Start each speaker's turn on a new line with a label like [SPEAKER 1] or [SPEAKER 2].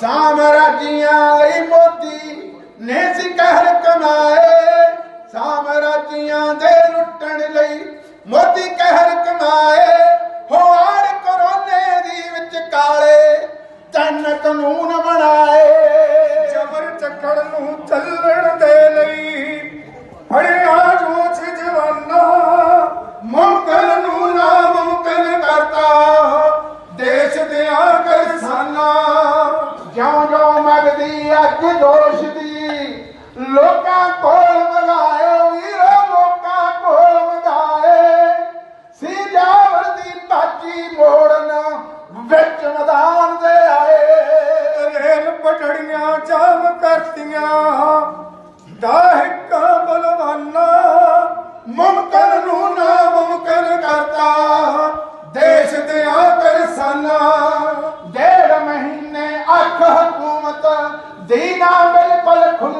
[SPEAKER 1] ਸਾਮਰਾਜੀਆਂ
[SPEAKER 2] ਲਈ ਮੋਦੀ ਨੇ ਸਿਕਹਰ ਕਮਾਏ। ਸਾਮਰਾਜੀਆਂ ਦੇ ਲੁੱਟਣ ਲਈ ਮੋਦੀ ਕਹਿਰ
[SPEAKER 1] ਕਮਾਏ। ਹੋੜ ਕਰੋਨੇ ਦੀ ਵਿੱਚ ਕਾਲੇ। ਤਨ ਕਾਨੂੰਨ ਜਿਉਂ ਮਗਦੀ ਅੱਗ ਦੋਸ਼ ਦੀ। ਲੋਕਾਂ ਕੋਲ ਮਗਾਇਓ ਵੀਰੋ, ਲੋਕਾਂ ਕੋਲ ਮਗਾਏ। ਸੀ ਜਾਵਰ ਦੀ ਭਾਜੀ ਮੋੜਨ ਵਿੱਚ ਮੈਦਾਨ ਦੇ ਆਏ।
[SPEAKER 2] ਰੇਲ ਪਟੜੀਆਂ ਜਾਮ ਕਰਤੀਆਂ, ਦਾਹਿਕਾ, ਬਲਵਾਨਾ
[SPEAKER 1] ਮੁਮਕਨ ਨੂੰ ਦੇਈ ਮਹੀਨੇ ਅੱਖ ਹਕੂਮਤ ਦੀ